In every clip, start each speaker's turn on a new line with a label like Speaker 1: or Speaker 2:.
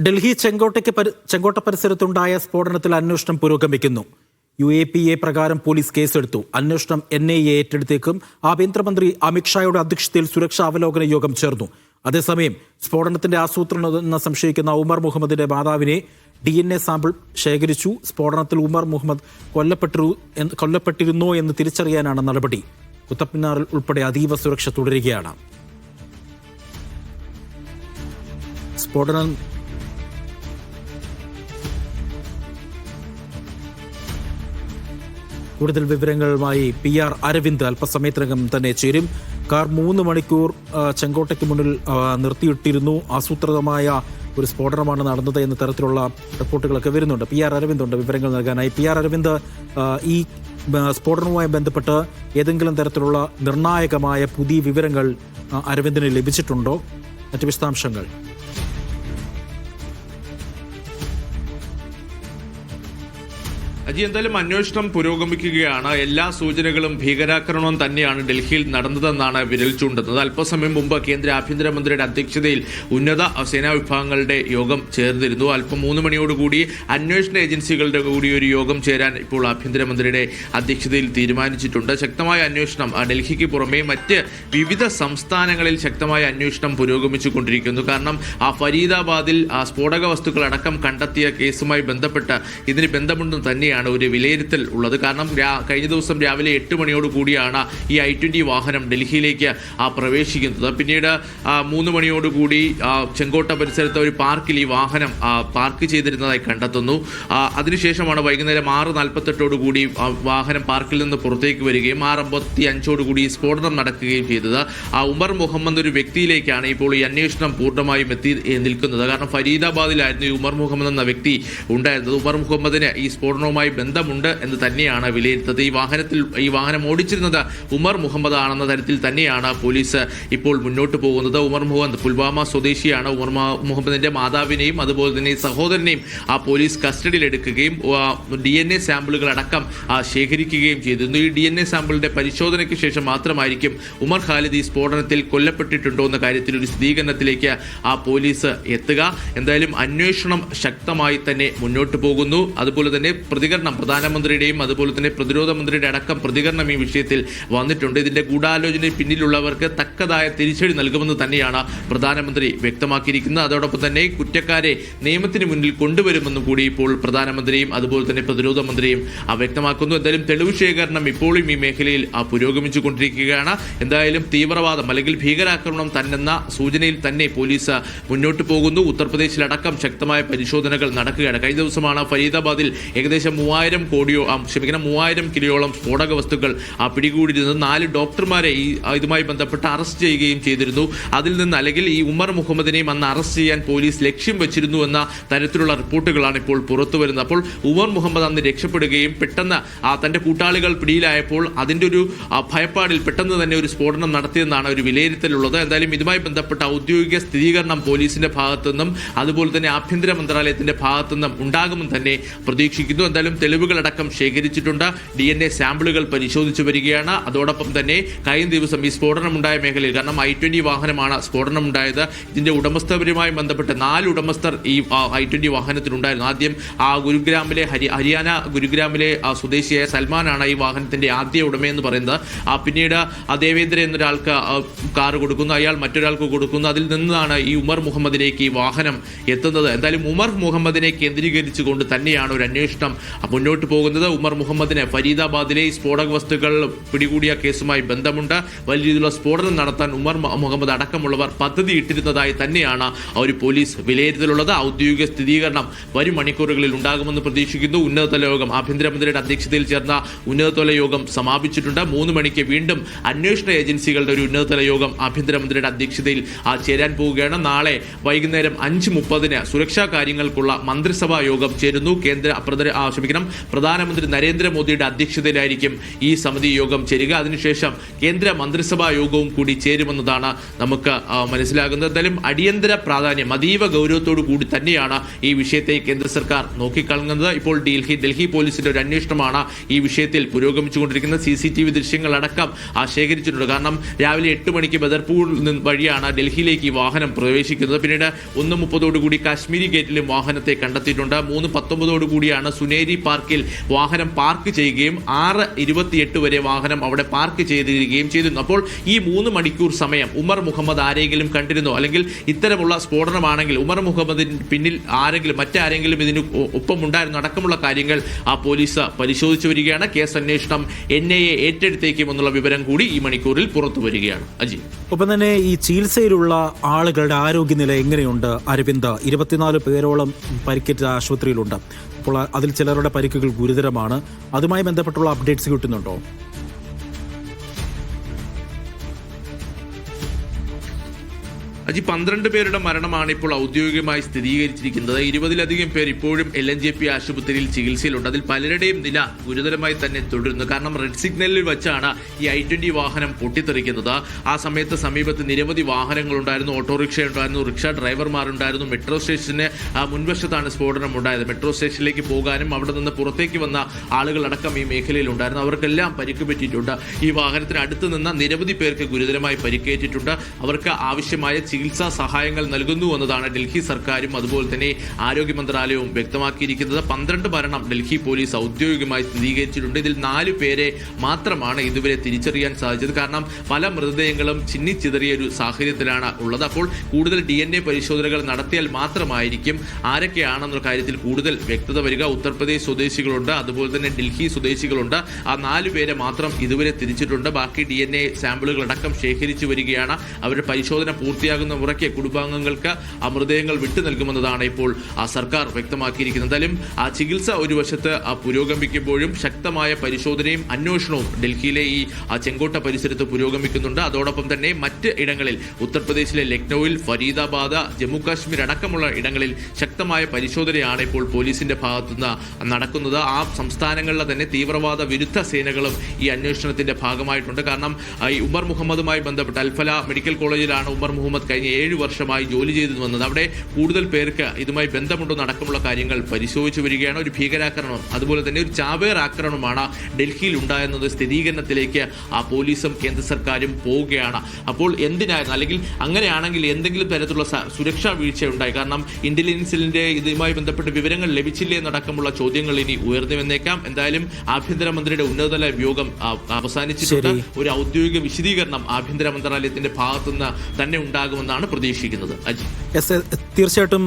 Speaker 1: ഡൽഹി ചെങ്കോട്ടയ്ക്ക് ചെങ്കോട്ട പരിസരത്തുണ്ടായ സ്ഫോടനത്തിൽ അന്വേഷണം പുരോഗമിക്കുന്നു. യു എ പി എ പ്രകാരം പോലീസ് കേസെടുത്തു. അന്വേഷണം എൻ ഐ എ ഏറ്റെടുത്തേക്കും ആഭ്യന്തരമന്ത്രി അമിത്ഷായുടെ അധ്യക്ഷതയിൽ സുരക്ഷാ അവലോകന യോഗം ചേർന്നു. അതേസമയം സ്ഫോടനത്തിന്റെ ആസൂത്രണമെന്ന് സംശയിക്കുന്ന ഉമർ മുഹമ്മദിന്റെ മാതാവിനെ ഡി എൻ എ സാമ്പിൾ ശേഖരിച്ചു. സ്ഫോടനത്തിൽ ഉമർ മുഹമ്മദ് കൊല്ലപ്പെട്ടു കൊല്ലപ്പെട്ടിരുന്നോ എന്ന് തിരിച്ചറിയാനാണ് നടപടി. കുത്തപ്പിന്നാറിൽ ഉൾപ്പെടെ അതീവ സുരക്ഷ തുടരുകയാണ്. സ്ഫോടനം കൂടുതൽ വിവരങ്ങളുമായി പി ആർ അരവിന്ദ് അല്പസമയത്തിനകം തന്നെ ചേരും. കാർ മൂന്ന് മണിക്കൂർ ചെങ്കോട്ടയ്ക്ക് മുന്നിൽ നിർത്തിയിട്ടിരുന്നു. ആസൂത്രിതമായ ഒരു സ്ഫോടനമാണ് നടന്നത് എന്ന തരത്തിലുള്ള റിപ്പോർട്ടുകളൊക്കെ വരുന്നുണ്ട്. പി ആർ അരവിന്ദ് ഉണ്ട് വിവരങ്ങൾ നൽകാനായി. പി ആർ അരവിന്ദ് ഈ സ്ഫോടനവുമായി ബന്ധപ്പെട്ട് ഏതെങ്കിലും തരത്തിലുള്ള നിർണായകമായ പുതിയ വിവരങ്ങൾ അരവിന്ദിന് ലഭിച്ചിട്ടുണ്ടോ? മറ്റ് വിശദാംശങ്ങൾ.
Speaker 2: അജി എന്തായാലും അന്വേഷണം പുരോഗമിക്കുകയാണ്. എല്ലാ സൂചനകളും ഭീകരാക്രമണം തന്നെയാണ് ഡൽഹിയിൽ നടന്നതെന്നാണ് വിരൽ ചൂണ്ടുന്നത്. അല്പസമയം മുമ്പ് കേന്ദ്ര ആഭ്യന്തരമന്ത്രിയുടെ അധ്യക്ഷതയിൽ ഉന്നത സേനാ വിഭാഗങ്ങളുടെ യോഗം ചേർന്നിരുന്നു. അല്പം മൂന്ന് മണിയോടുകൂടി അന്വേഷണ ഏജൻസികളുടെ കൂടി ഒരു യോഗം ചേരാൻ ഇപ്പോൾ ആഭ്യന്തരമന്ത്രിയുടെ അധ്യക്ഷതയിൽ തീരുമാനിച്ചിട്ടുണ്ട്. ശക്തമായ അന്വേഷണം ഡൽഹിക്ക് പുറമെ മറ്റ് വിവിധ സംസ്ഥാനങ്ങളിൽ ശക്തമായ അന്വേഷണം പുരോഗമിച്ചുകൊണ്ടിരിക്കുന്നു. കാരണം ആ ഫരീദാബാദിൽ ആ സ്ഫോടക വസ്തുക്കൾ അടക്കം കണ്ടെത്തിയ കേസുമായി ബന്ധപ്പെട്ട് ഇതിന് ബന്ധമുണ്ടെന്ന് തന്നെയാണ് ഒരു വിലയിരുത്തൽ ഉള്ളത്. കാരണം കഴിഞ്ഞ ദിവസം രാവിലെ എട്ട് മണിയോട് കൂടിയാണ് ഈ ഐ ട്വന്റി വാഹനം ഡൽഹിയിലേക്ക് പ്രവേശിക്കുന്നത്. പിന്നീട് മൂന്ന് മണിയോടുകൂടി ചെങ്കോട്ട പരിസരത്തെ ഒരു പാർക്കിൽ ഈ വാഹനം പാർക്ക് ചെയ്തിരുന്നതായി കണ്ടെത്തുന്നു. അതിനുശേഷമാണ് വൈകുന്നേരം ആറ് നാൽപ്പത്തെട്ടോട് കൂടി വാഹനം പാർക്കിൽ നിന്ന് പുറത്തേക്ക് വരികയും ആറ് അമ്പത്തി അഞ്ചോടുകൂടി സ്ഫോടനം നടക്കുകയും ചെയ്തത്. ആ ഉമർ മുഹമ്മദ് ഒരു വ്യക്തിയിലേക്കാണ് ഇപ്പോൾ ഈ അന്വേഷണം പൂർണമായും എത്തി നിൽക്കുന്നത്. കാരണം ഫരീദാബാദിലായിരുന്നു ഈ ഉമർ മുഹമ്മദ് എന്ന വ്യക്തി ഉണ്ടായിരുന്നത്. ഉമർ മുഹമ്മദിന് ഈ സ്ഫോടനവുമായി ബന്ധമുണ്ട് എന്ന് തന്നെയാണ് വിലയിരുത്തത്. ഈ വാഹനത്തിൽ ഈ വാഹനം ഓടിച്ചിരുന്നത് ഉമർ മുഹമ്മദ് ആണെന്ന തരത്തിൽ തന്നെയാണ് പോലീസ് ഇപ്പോൾ മുന്നോട്ട് പോകുന്നത്. ഉമർ മുഹമ്മദ് പുൽവാമ സ്വദേശിയാണ്. ഉമർ മുഹമ്മദിന്റെ മാതാവിനെയും അതുപോലെ തന്നെ സഹോദരനെയും ആ പോലീസ് കസ്റ്റഡിയിലെടുക്കുകയും ഡി എൻ എ സാമ്പിളുകൾ അടക്കം ശേഖരിക്കുകയും ചെയ്തിരുന്നു ഈ ഡി എൻ എ സാമ്പിളിന്റെ പരിശോധനയ്ക്ക് ശേഷം മാത്രമായിരിക്കും ഉമർ ഖാലിദ് ഈ സ്ഫോടനത്തിൽ കൊല്ലപ്പെട്ടിട്ടുണ്ടോ എന്ന കാര്യത്തിൽ ഒരു സ്ഥിരീകരണത്തിലേക്ക് ആ പോലീസ് എത്തുക. എന്തായാലും അന്വേഷണം ശക്തമായി തന്നെ മുന്നോട്ട് പോകുന്നു. അതുപോലെ തന്നെ പ്രതികരണം പ്രധാനമന്ത്രിയുടെയും അതുപോലെ തന്നെ പ്രതിരോധ മന്ത്രിയുടെ അടക്കം പ്രതികരണം ഈ വിഷയത്തിൽ വന്നിട്ടുണ്ട്. ഇതിന്റെ ഗൂഢാലോചന പിന്നിലുള്ളവർക്ക് തക്കതായ തിരിച്ചടി നൽകുമെന്ന് തന്നെയാണ് പ്രധാനമന്ത്രി വ്യക്തമാക്കിയിരിക്കുന്നത്. അതോടൊപ്പം തന്നെ കുറ്റക്കാരെ നിയമത്തിന് മുന്നിൽ കൊണ്ടുവരുമെന്നും കൂടി ഇപ്പോൾ പ്രധാനമന്ത്രിയും അതുപോലെ തന്നെ പ്രതിരോധ മന്ത്രിയും വ്യക്തമാക്കുന്നു. എന്തായാലും തെളിവ് ശേഖരണം ഇപ്പോഴും ഈ മേഖലയിൽ ആ, പുരോഗമിച്ചുകൊണ്ടിരിക്കുകയാണ്. എന്തായാലും തീവ്രവാദം അല്ലെങ്കിൽ ഭീകരാക്രമണം തന്നെന്ന സൂചനയിൽ തന്നെ പോലീസ് മുന്നോട്ട് പോകുന്നു. ഉത്തർപ്രദേശിലടക്കം ശക്തമായ പരിശോധനകൾ നടക്കുകയാണ്. കഴിഞ്ഞ ദിവസമാണ് ഫരീദാബാദിൽ ഏകദേശം മൂവായിരം കോടിയോ ക്ഷമിക്കണം മൂവായിരം കിലോയോളം സ്ഫോടക വസ്തുക്കൾ പിടികൂടിയിരുന്നത് നാല് ഡോക്ടർമാരെ ഈ ഇതുമായി ബന്ധപ്പെട്ട് അറസ്റ്റ് ചെയ്യുകയും ചെയ്തിരുന്നു. അതിൽ നിന്ന് അല്ലെങ്കിൽ ഈ ഉമർ മുഹമ്മദിനെയും അന്ന് അറസ്റ്റ് ചെയ്യാൻ പോലീസ് ലക്ഷ്യം വെച്ചിരുന്നു എന്ന തരത്തിലുള്ള റിപ്പോർട്ടുകളാണ് ഇപ്പോൾ പുറത്തു വരുന്നത്. അപ്പോൾ ഉമർ മുഹമ്മദ് അന്ന് രക്ഷപ്പെടുകയും പെട്ടെന്ന് ആ തന്റെ കൂട്ടാളികൾ പിടിയിലായപ്പോൾ അതിന്റെ ഒരു ഭയപ്പാടിൽ പെട്ടെന്ന് തന്നെ ഒരു സ്ഫോടനം നടത്തിയെന്നാണ് ഒരു വിലയിരുത്തലുള്ളത്. എന്തായാലും ഇതുമായി ബന്ധപ്പെട്ട ഔദ്യോഗിക സ്ഥിരീകരണം പോലീസിന്റെ ഭാഗത്തു നിന്നും അതുപോലെ തന്നെ ആഭ്യന്തര മന്ത്രാലയത്തിന്റെ ഭാഗത്തു നിന്നും ഉണ്ടാകുമെന്ന് തന്നെ പ്രതീക്ഷിക്കുന്നു. എന്തായാലും തെളിവുകളടക്കം ശേഖരിച്ചിട്ടുണ്ട്. ഡി എൻ എ സാമ്പിളുകൾ പരിശോധിച്ചു വരികയാണ്. അതോടൊപ്പം തന്നെ കഴിഞ്ഞ ദിവസം ഈ സ്ഫോടനമുണ്ടായ മേഖലയിൽ കാരണം ഐ ട്വന്റി വാഹനമാണ് സ്ഫോടനമുണ്ടായത്. ഇതിന്റെ ഉടമസ്ഥരുമായി ബന്ധപ്പെട്ട് നാല് ഉടമസ്ഥർ ഈ ഐ ട്വന്റി വാഹനത്തിലുണ്ടായിരുന്നു. ആദ്യം ആ ഗുരുഗ്രാമിലെ ഹരി ഹരിയാന ഗുരുഗ്രാമിലെ സ്വദേശിയായ സൽമാനാണ് ഈ വാഹനത്തിന്റെ ആദ്യ ഉടമയെന്ന് പറയുന്നത്. ആ പിന്നീട് ദേവേന്ദ്ര എന്നൊരാൾക്ക് കാർ കൊടുക്കുന്നു. അയാൾ മറ്റൊരാൾക്ക് കൊടുക്കുന്നു. അതിൽ നിന്നാണ് ഈ ഉമർ മുഹമ്മദിലേക്ക് ഈ വാഹനം എത്തുന്നത്. എന്തായാലും ഉമർ മുഹമ്മദിനെ കേന്ദ്രീകരിച്ചുകൊണ്ട് തന്നെയാണ് ഒരു അന്വേഷണം മുന്നോട്ട് പോകുന്നത് ഉമർ മുഹമ്മദിനെ ഫരീദാബാദിലെ സ്ഫോടക വസ്തുക്കൾ പിടികൂടിയ കേസുമായി ബന്ധമുണ്ട്. വലിയ രീതിയിലുള്ള സ്ഫോടനം നടത്താൻ ഉമർ മുഹമ്മദ് അടക്കമുള്ളവർ പദ്ധതി ഇട്ടിരുന്നതായി തന്നെയാണ് അവർ പോലീസ് വിലയിരുത്തലുള്ളത്. ഔദ്യോഗിക സ്ഥിരീകരണം വരും മണിക്കൂറുകളിൽ ഉണ്ടാകുമെന്ന് പ്രതീക്ഷിക്കുന്നു. ഉന്നതതല യോഗം ആഭ്യന്തരമന്ത്രിയുടെ അധ്യക്ഷതയിൽ ചേർന്ന ഉന്നതതല യോഗം സമാപിച്ചിട്ടുണ്ട്. മൂന്ന് മണിക്ക് വീണ്ടും അന്വേഷണ ഏജൻസികളുടെ ഒരു ഉന്നതതല യോഗം ആഭ്യന്തരമന്ത്രിയുടെ അധ്യക്ഷതയിൽ ചേരാൻ പോവുകയാണ്. നാളെ വൈകുന്നേരം അഞ്ച് മുപ്പതിന് സുരക്ഷാ കാര്യങ്ങൾക്കുള്ള മന്ത്രിസഭാ യോഗം ചേരുന്നു. കേന്ദ്ര പ്രധാന ക്ഷമിക്കണം പ്രധാനമന്ത്രി നരേന്ദ്രമോദിയുടെ അധ്യക്ഷതയിലായിരിക്കും ഈ സമിതി യോഗം ചേരുക. അതിനുശേഷം കേന്ദ്ര മന്ത്രിസഭാ യോഗവും കൂടി ചേരുമെന്നതാണ് നമുക്ക് മനസ്സിലാകുന്നത്. എന്തായാലും അടിയന്തര പ്രാധാന്യം അതീവ ഗൗരവത്തോടു കൂടി തന്നെയാണ് ഈ വിഷയത്തെ കേന്ദ്ര സർക്കാർ നോക്കിക്കളങ്ങുന്നത് ഇപ്പോൾ ഡൽഹി ഡൽഹി പോലീസിന്റെ ഒരു അന്വേഷണമാണ് ഈ വിഷയത്തിൽ പുരോഗമിച്ചുകൊണ്ടിരിക്കുന്നത്. സി സി ടി വി ദൃശ്യങ്ങളടക്കം ശേഖരിച്ചിട്ടുണ്ട്. കാരണം രാവിലെ എട്ട് മണിക്ക് ബദർപൂർ വഴിയാണ് ഡൽഹിയിലേക്ക് ഈ വാഹനം പ്രവേശിക്കുന്നത്. പിന്നീട് ഒന്ന് മുപ്പതോടുകൂടി കാശ്മീരി ഗേറ്റിലും വാഹനത്തെ കണ്ടെത്തിയിട്ടുണ്ട്. മൂന്ന് പത്തൊമ്പതോടുകൂടിയാണ് സുനേരി പാർക്കിൽ വാഹനം പാർക്ക് ചെയ്യുകയും ആറ് ഇരുപത്തിയെട്ട് വരെ വാഹനം അവിടെ പാർക്ക് ചെയ്തിരിക്കുകയും ചെയ്തിരുന്നു. അപ്പോൾ ഈ മൂന്ന് മണിക്കൂർ സമയം ഉമർ മുഹമ്മദ് ആരെങ്കിലും കണ്ടിരുന്നോ? അല്ലെങ്കിൽ ഇത്തരമുള്ള സ്ഫോടനമാണെങ്കിൽ ഉമർ മുഹമ്മദിന് പിന്നിൽ ആരെങ്കിലും മറ്റാരെങ്കിലും ഇതിന് ഒപ്പമുണ്ടായിരുന്നു? അടക്കമുള്ള കാര്യങ്ങൾ ആ പോലീസ് പരിശോധിച്ചു വരികയാണ്. കേസ് അന്വേഷണം എൻ ഐ എ ഏറ്റെടുത്തേക്കുമെന്നുള്ള വിവരം കൂടി ഈ മണിക്കൂറിൽ പുറത്തു വരികയാണ്. അജി.
Speaker 1: ഒപ്പം തന്നെ ഈ ചികിത്സയിലുള്ള ആളുകളുടെ ആരോഗ്യനില എങ്ങനെയുണ്ട്? അരവിന്ദ് ഇരുപത്തിനാല് പേരോളം പരിക്കേറ്റ ആശുപത്രിയിലുണ്ട്. അപ്പോൾ അതിൽ ചിലരുടെ പരിക്കുകൾ ഗുരുതരമാണ്. അതുമായി ബന്ധപ്പെട്ടുള്ള അപ്ഡേറ്റ്സ് കിട്ടുന്നുണ്ടോ?
Speaker 2: അജി പന്ത്രണ്ട് പേരുടെ മരണമാണ് ഇപ്പോൾ ഔദ്യോഗികമായി സ്ഥിരീകരിച്ചിരിക്കുന്നത്. ഇരുപതിലധികം പേർ ഇപ്പോഴും എൽ എൻ ജെ പി ആശുപത്രിയിൽ ചികിത്സയിലുണ്ട്. അതിൽ പലരുടെയും നില ഗുരുതരമായി തന്നെ തുടരുന്നു. കാരണം റെഡ് സിഗ്നലിൽ വെച്ചാണ് ഈ ഐ ട്വന്റി വാഹനം പൊട്ടിത്തെറിക്കുന്നത്. ആ സമയത്ത് സമീപത്ത് നിരവധി വാഹനങ്ങളുണ്ടായിരുന്നു. ഓട്ടോറിക്ഷ ഉണ്ടായിരുന്നു റിക്ഷ ഡ്രൈവർമാരുണ്ടായിരുന്നു മെട്രോ സ്റ്റേഷന് മുൻവശത്താണ് സ്ഫോടനം ഉണ്ടായത്. മെട്രോ സ്റ്റേഷനിലേക്ക് പോകാനും അവിടെ നിന്ന് പുറത്തേക്ക് വന്ന ആളുകളടക്കം ഈ മേഖലയിൽ ഉണ്ടായിരുന്നു അവർക്കെല്ലാം പരിക്ക് പറ്റിയിട്ടുണ്ട് ഈ വാഹനത്തിന് അടുത്ത് നിന്ന് നിരവധി പേർക്ക് ഗുരുതരമായി പരിക്കേറ്റിട്ടുണ്ട്. അവർക്ക് ആവശ്യമായ ചികിത്സാ സഹായങ്ങൾ നൽകുന്നു എന്നതാണ് ഡൽഹി സർക്കാരും അതുപോലെ തന്നെ ആരോഗ്യ മന്ത്രാലയവും വ്യക്തമാക്കിയിരിക്കുന്നത്. പന്ത്രണ്ട് മരണം ഡൽഹി പോലീസ് ഔദ്യോഗികമായി സ്ഥിരീകരിച്ചിട്ടുണ്ട്. ഇതിൽ നാല് പേരെ മാത്രമാണ് ഇതുവരെ തിരിച്ചറിയാൻ സാധിച്ചത്. കാരണം പല മൃതദേഹങ്ങളും ചിന്നിച്ചിതറിയ ഒരു സാഹചര്യത്തിലാണ് ഉള്ളത്. അപ്പോൾ കൂടുതൽ ഡി എൻ എ പരിശോധനകൾ നടത്തിയാൽ മാത്രമായിരിക്കും ആരൊക്കെയാണെന്ന കാര്യത്തിൽ കൂടുതൽ വ്യക്തത വരിക. ഉത്തർപ്രദേശ് സ്വദേശികളുണ്ട് അതുപോലെ തന്നെ ഡൽഹി സ്വദേശികളുണ്ട്. ആ നാല് പേരെ മാത്രം ഇതുവരെ തിരിച്ചിട്ടുണ്ട്. ബാക്കി ഡി എൻ എ സാമ്പിളുകൾ അടക്കം ശേഖരിച്ചു വരികയാണ്. അവരുടെ പരിശോധന പൂർത്തിയാകുന്ന മുറയ്ക്ക് കുടുംബാംഗങ്ങൾക്ക് ആ മൃതദേഹങ്ങൾ വിട്ടു നൽകുമെന്നതാണ് ഇപ്പോൾ ആ സർക്കാർ വ്യക്തമാക്കിയിരിക്കുന്നത്. ആ ചികിത്സ ഒരു വശത്ത് പുരോഗമിക്കുമ്പോഴും ശക്തമായ പരിശോധനയും അന്വേഷണവും ഡൽഹിയിലെ ഈ ചെങ്കോട്ട പരിസരത്ത് പുരോഗമിക്കുന്നുണ്ട്. അതോടൊപ്പം തന്നെ മറ്റ് ഇടങ്ങളിൽ ഉത്തർപ്രദേശിലെ ലക്നൌവിൽ ഫരീദാബാദ് ജമ്മു കാശ്മീർ അടക്കമുള്ള ഇടങ്ങളിൽ ശക്തമായ പരിശോധനയാണ് ഇപ്പോൾ പോലീസിന്റെ ഭാഗത്തുനിന്ന് നടക്കുന്നത്. ആ സംസ്ഥാനങ്ങളിലെ തന്നെ തീവ്രവാദ വിരുദ്ധ സേനകളും ഈ അന്വേഷണത്തിന്റെ ഭാഗമായിട്ടുണ്ട്. കാരണം ഈ ഉമർ മുഹമ്മദുമായി ബന്ധപ്പെട്ട് അൽഫല മെഡിക്കൽ കോളേജിലാണ് ഉമർ മുഹമ്മദ് കഴിഞ്ഞ ഏഴ് വർഷമായി ജോലി ചെയ്തു വന്നത്. അവിടെ കൂടുതൽ പേർക്ക് ഇതുമായി ബന്ധമുണ്ടോ അടക്കമുള്ള കാര്യങ്ങൾ പരിശോധിച്ചു വരികയാണ്. ഒരു ഭീകരാക്രമണം അതുപോലെ തന്നെ ഒരു ചാവേർ ആക്രമണമാണ് ഡൽഹിയിൽ ഉണ്ടായെന്നത് സ്ഥിരീകരണത്തിലേക്ക് ആ പോലീസും കേന്ദ്ര സർക്കാരും പോവുകയാണ്. അപ്പോൾ എന്തിനായിരുന്നു? അല്ലെങ്കിൽ അങ്ങനെയാണെങ്കിൽ എന്തെങ്കിലും തരത്തിലുള്ള സുരക്ഷാ വീഴ്ച ഉണ്ടായി കാരണം ഇന്റലിജൻസിന്റെ ഇതുമായി ബന്ധപ്പെട്ട് വിവരങ്ങൾ ലഭിച്ചില്ലേ എന്നടക്കമുള്ള ചോദ്യങ്ങൾ ഇനി ഉയർന്നു വന്നേക്കാം. എന്തായാലും ആഭ്യന്തരമന്ത്രിയുടെ ഉന്നതതല യോഗം ആ, അവസാനിച്ചിട്ടുണ്ട്. ഒരു ഔദ്യോഗിക വിശദീകരണം ആഭ്യന്തര മന്ത്രാലയത്തിന്റെ ഭാഗത്തുനിന്ന് തന്നെ ഉണ്ടാകുമെന്നാണ് പ്രതീക്ഷിക്കുന്നത്. അജി.
Speaker 1: എസ് തീർച്ചയായിട്ടും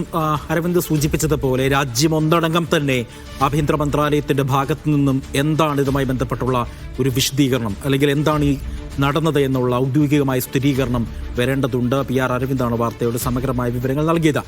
Speaker 1: അരവിന്ദ് സൂചിപ്പിച്ചതുപോലെ രാജ്യം ഒന്നടങ്കം തന്നെ ആഭ്യന്തര മന്ത്രാലയത്തിന്റെ ഭാഗത്തു നിന്നും എന്താണ് ഇതുമായി ബന്ധപ്പെട്ടുള്ള ഒരു വിശദീകരണം അല്ലെങ്കിൽ എന്താണ് ഈ നടന്നത് എന്നുള്ള ഔദ്യോഗികമായ സ്ഥിരീകരണം വരേണ്ടതുണ്ട്. പി ആർ അരവിന്ദാണ് വാർത്തയുടെ സമഗ്രമായ വിവരങ്ങൾ നൽകിയത്.